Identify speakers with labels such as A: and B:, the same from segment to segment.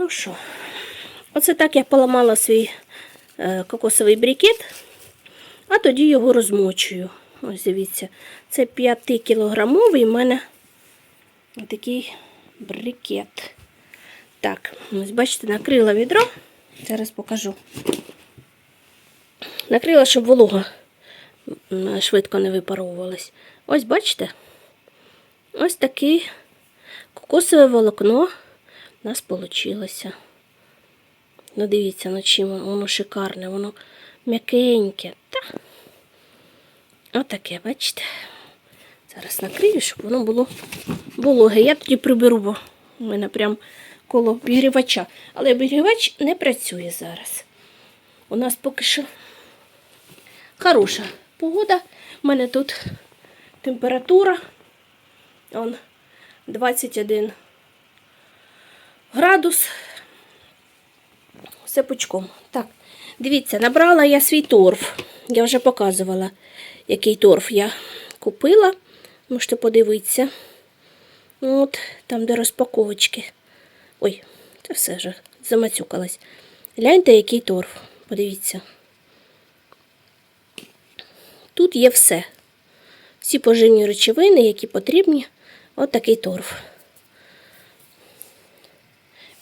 A: Ну що, оце так я поламала свій е, кокосовий брикет, а тоді його розмочую. Ось дивіться, це 5 кілограмовий в мене такий брикет. Так, ось бачите, накрила відро. Зараз покажу. Накрила, щоб волога швидко не випаровувалась. Ось бачите? Ось таке кокосове волокно у нас вийшло. Ну, дивіться, ну чим воно шикарне, воно м'якеньке. Та. Отаке, бачите? Зараз накрию, щоб воно було вологе. Я тоді приберу, бо у мене прям коло обігрівача. Але обігрівач не працює зараз. У нас поки що хороша погода. У мене тут температура. Он 21 градус. Все пучком. Так, дивіться, набрала я свій торф. Я вже показувала, який торф я купила. Можете подивитися. От, там, де розпаковочки. Ой, це все вже замацюкалась. Гляньте, який торф. Подивіться. Тут є все. Всі поживні речовини, які потрібні. От такий торф.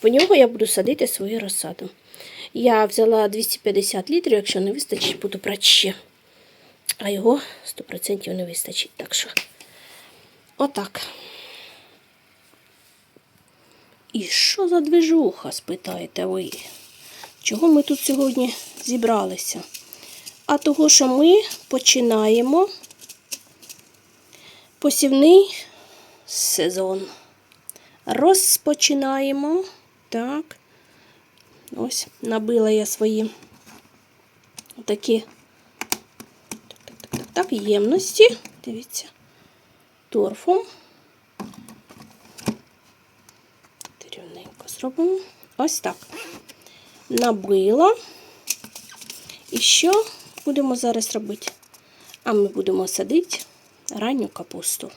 A: По нього я буду садити свою розсаду. Я взяла 250 літрів, якщо не вистачить, буду брати ще. А його 100% не вистачить. Так що, отак. І що за движуха, спитаєте ви? Чого ми тут сьогодні зібралися? А того, що ми починаємо посівний сезон. Розпочинаємо. Так. Ось, набила я свої такі так, ємності. Дивіться, торфом. Рівненько зробимо. Ось так. Набила. І що будемо зараз робити? А ми будемо садити ранню капусту,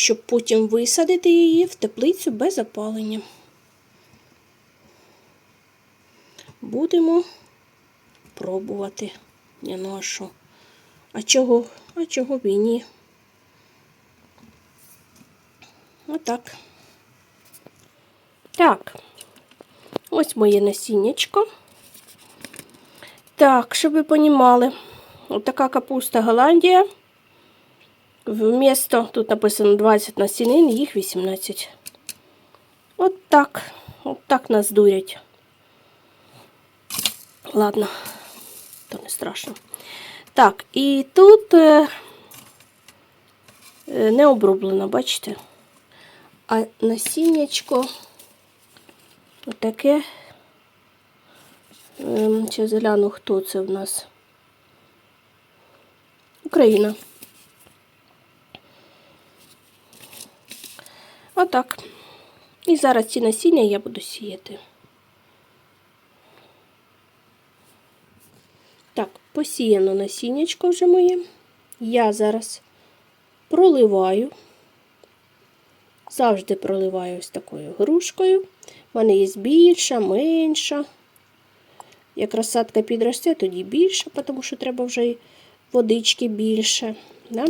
A: щоб потім висадити її в теплицю без опалення. Будемо пробувати. Ну а? А чого? А чого б і ні? Отак. Так, ось моє насіннячко. Так, щоб ви понімали, отака капуста Голландія. Вмісто, тут написано 20 насінин, їх 18. От так. От так нас дурять. Ладно, то не страшно. Так, і тут е, е, не оброблено, бачите? А насіннячко отаке. Ем, Зараз гляну, хто це в нас. Україна. Отак. І зараз ці насіння я буду сіяти. Так, посіяно насіннячко вже моє. Я зараз проливаю. Завжди проливаю ось такою грушкою. У мене є більша, менша. Як розсадка підросте, тоді більше, тому що треба вже водички більше. Да?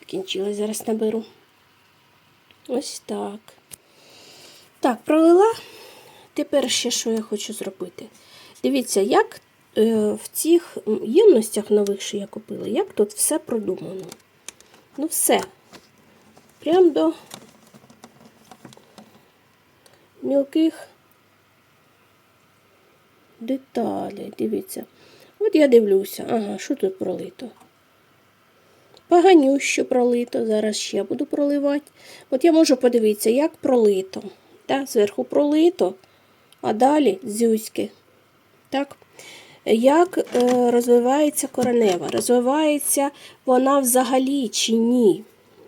A: Закінчилась, зараз наберу. Ось так. Так, пролила. Тепер ще що я хочу зробити. Дивіться, як е, в цих ємностях нових, що я купила, як тут все продумано. Ну, все. Прям до мілких деталей. Дивіться. От я дивлюся, ага, що тут пролито? Поганюще пролито. Зараз ще буду проливати. От я можу подивитися, як пролито. Так, Зверху пролито, а далі зюськи. Так. Як е, розвивається коренева? Розвивається вона взагалі чи ні?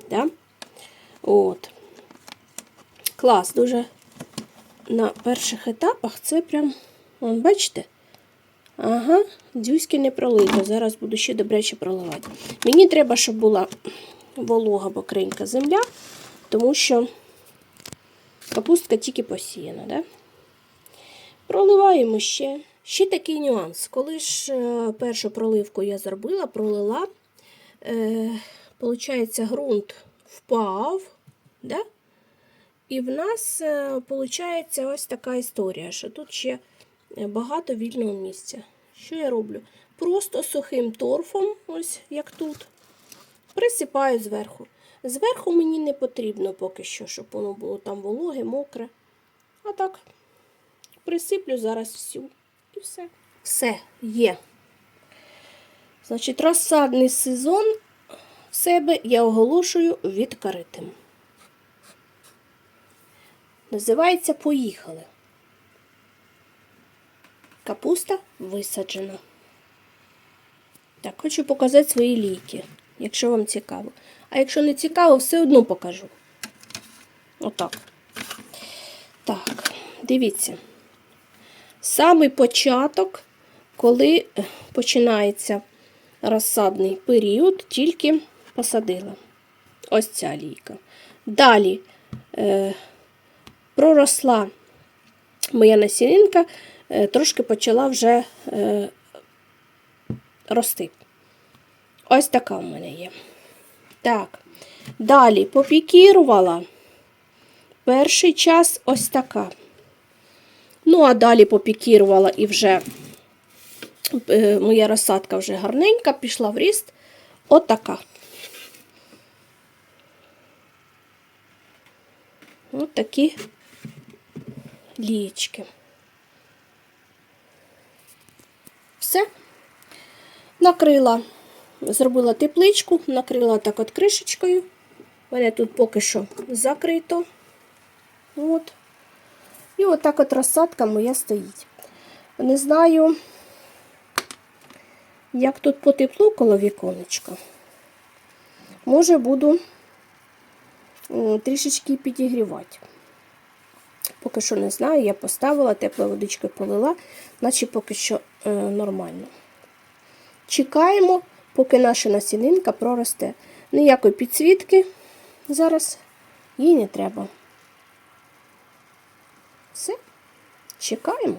A: Так? От. Клас, дуже на перших етапах це прям, вон, бачите? Ага, дзюськи не пролито. Зараз буду ще добряче проливати. Мені треба, щоб була волога бокренька земля, тому що Капустка тільки посіяна, да? Проливаємо ще. Ще такий нюанс. Коли ж е, першу проливку я зробила, пролила, е, ґрунт впав, да? і в нас е, виходить ось така історія, що тут ще е, багато вільного місця. Що я роблю? Просто сухим торфом, ось як тут, присипаю зверху. Зверху мені не потрібно поки що, щоб воно було там вологе, мокре. А так, присиплю зараз всю. І все. Все є. Значить, розсадний сезон в себе я оголошую відкритим. Називається Поїхали. Капуста висаджена. Так, хочу показати свої ліки, якщо вам цікаво. А якщо не цікаво, все одно покажу. Отак. Так, дивіться. Самий початок, коли е, починається розсадний період, тільки посадила. Ось ця лійка. Далі е, проросла моя насінинка, е, трошки почала вже е, рости. Ось така в мене є. Так, далі попікірувала. Перший час ось така. Ну, а далі попікірувала і вже е, моя розсадка вже гарненька, пішла в ріст. Отака. Ось такі лієчки. Все. Накрила, зробила тепличку, накрила так от кришечкою. У мене тут поки що закрито. От. І отак от розсадка моя стоїть. Не знаю, як тут по теплу коло віконечка. Може, буду трішечки підігрівати. Поки що не знаю, я поставила, теплою водички полила, наче поки що е, нормально. Чекаємо, поки наша насінинка проросте. Ніякої підсвітки зараз їй не треба. Все, чекаємо.